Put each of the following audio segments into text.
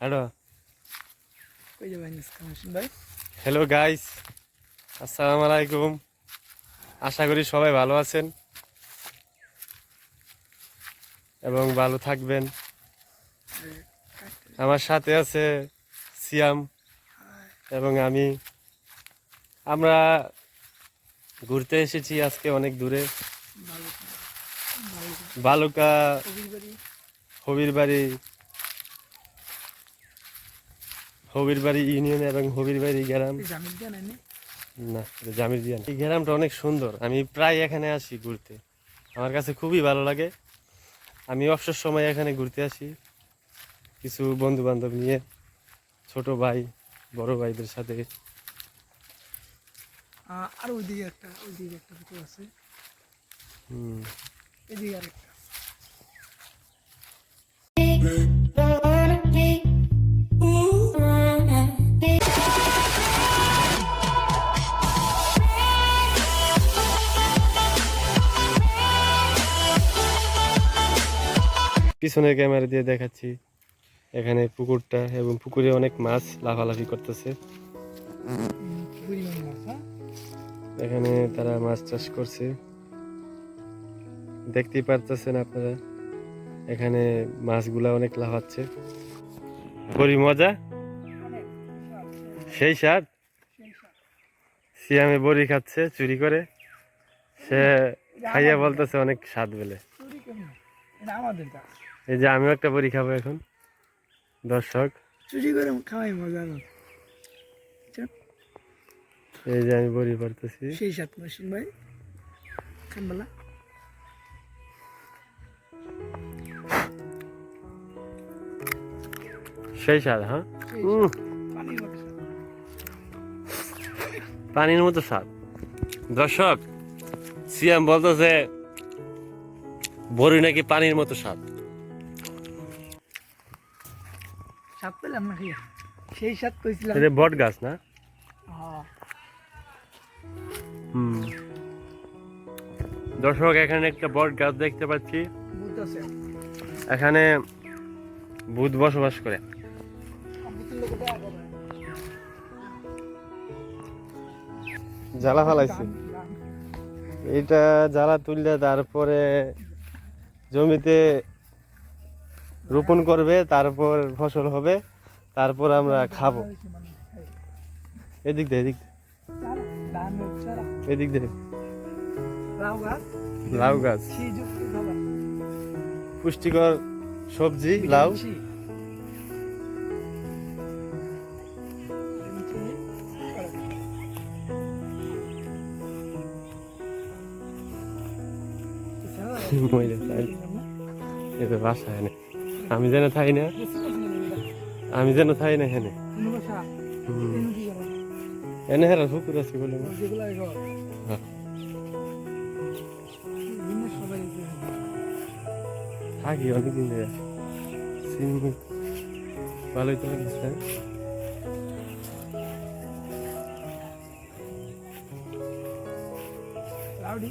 Hello. Hello guys আসসালামু আলাইকুম। আশা করি সবাই ভালো আছেন এবং ভালো থাকবেন। আমার সাথে আছে সিয়াম এবং আমি। আমরা ঘুরতে এসেছি আজকে অনেক দূরে। বালুকা। হবির বাড়ি হবির বাড়ি ইউনিয়ন এবং হবির বাড়ি গ্রাম। না জামির দিয়া এই গ্রামটা অনেক সুন্দর। আমি প্রায় এখানে আসি ঘুরতে। আমার কাছে খুবই ভালো লাগে। আমি অবসর সময় এখানে ঘুরতে আসি। কিছু বন্ধু বান্ধব নিয়ে ছোট ভাই বড় ভাইদের সাথে। আর ওইদিকে একটা ওইদিকে একটা পুকুর আছে। হুম, এদিকে আরেকটা। পিছনের ক্যামেরা দিয়ে দেখাচ্ছি। এখানে পুকুরটা এবং পুকুরে অনেক মাছ লাফালাফি করতেছে। এখানে তারা মাছ চাষ করছে। দেখতেই পারতেছেন আপনারা, এখানে মাছগুলা অনেক লাফাচ্ছে। বড়ি মজা? সেই স্বাদ সিয়ামে বড়ি খাচ্ছে, চুরি করে। সে খাইয়া বলতেছে অনেক স্বাদ বলে। আমাদের এই যে আমিও একটা বড়ি খাব এখন। দর্শক। চুরি করে খাওয়াই মজা না। এই যে আমি বড়ি পারতেছি সেই সাত মাসিন ভাই। খানবেলা সেই স্বাদ হ্যাঁ? পানির মতো স্বাদ। পানির মতো স্বাদ দর্শক সিয়াম বলতেছে বড়ি নাকি পানির মতো স্বাদ স্বাদ পেলাম না খাইয়া সেই স্বাদ কইছিলাম। এটা বট গাছ না? হ্যাঁ। হুম। দর্শক এখানে একটা বট গাছ দেখতে পাচ্ছি। এখানে ভূত বসবাস করে। জ্বালা ফালাইছে। এটা জ্বালা তুললে তারপরে জমিতে রোপণ করবে তারপর ফসল হবে তারপর আমরা খাব। এদিক দিয়ে এদিক এদিক দিয়ে লাউ গাছ। পুষ্টিকর সবজি লাউ। মহিলা তাই এটা বাসা এনে আমি যেন থাই না। আমি যেন থাই না এখানে এনে হেরা পুকুর আছে বলে থাকি অনেকদিন ভালোই তো লাগছে লাউডি।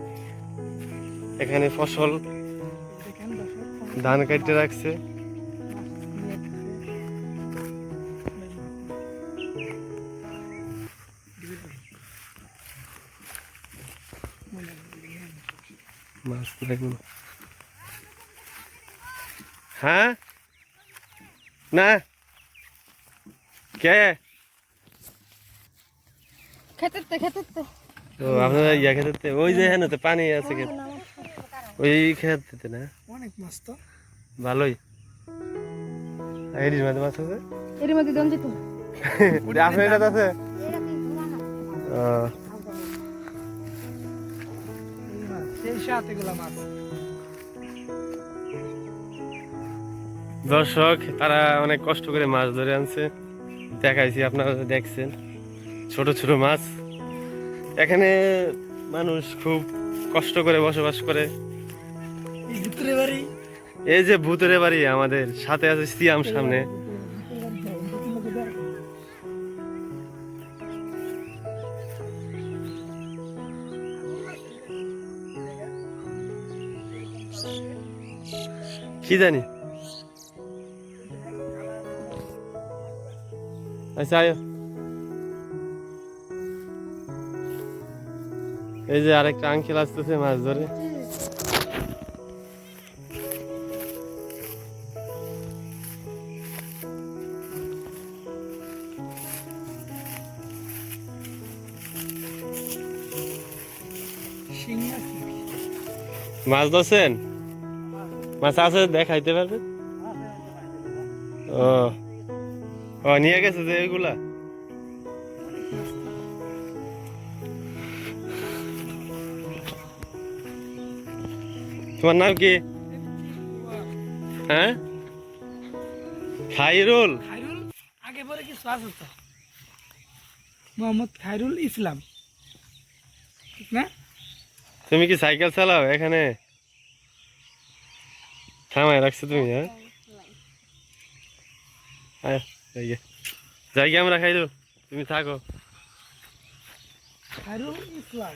এখানে ফসল ধান কাটতে রাখছে। মাছ দেখুন। হ্যাঁ? না? কে? খেতে খেতে তো আপনারা ইয়া খেতে ওই যে হ্যাঁ তো পানি আছে খেতে। ওই খেতে না? অনেক মাছ তো ভালোই। এরির মধ্যে মাছ আছে? এর মধ্যে দম যেত আপনার এটা আছে? দর্শক তারা অনেক কষ্ট করে মাছ ধরে আনছে। দেখাইছি আপনারা দেখছেন। ছোট ছোট মাছ। এখানে মানুষ খুব কষ্ট করে বসবাস করে। ভিতরে বাড়ি? এই যে ভূতের বাড়ি আমাদের, সাথে আছে সিয়াম সামনে। কি জানি? আচ্ছা আয়ো। এই যে আরেকটা আঙ্কেল আসতেছে মাছ ধরে। মাছ ধরছেন? মাছ আছে, দেখাইতে পারবে? ও। ও, নিয়ে গেছে যে এগুলা? তোমার নাম কি? হ্যাঁ? খাইরুল? খায়রুল আগে পরে কিছু আছে তো? মোহাম্মদ খায়রুল ইসলাম। ঠিক না? তুমি কি সাইকেল চালাও এখানে? থামায় রাখছো তুমি হ্যাঁ? আয়, যাই গে। যাই গে আমরা খাইরুল তুমি থাকো। ইসলাম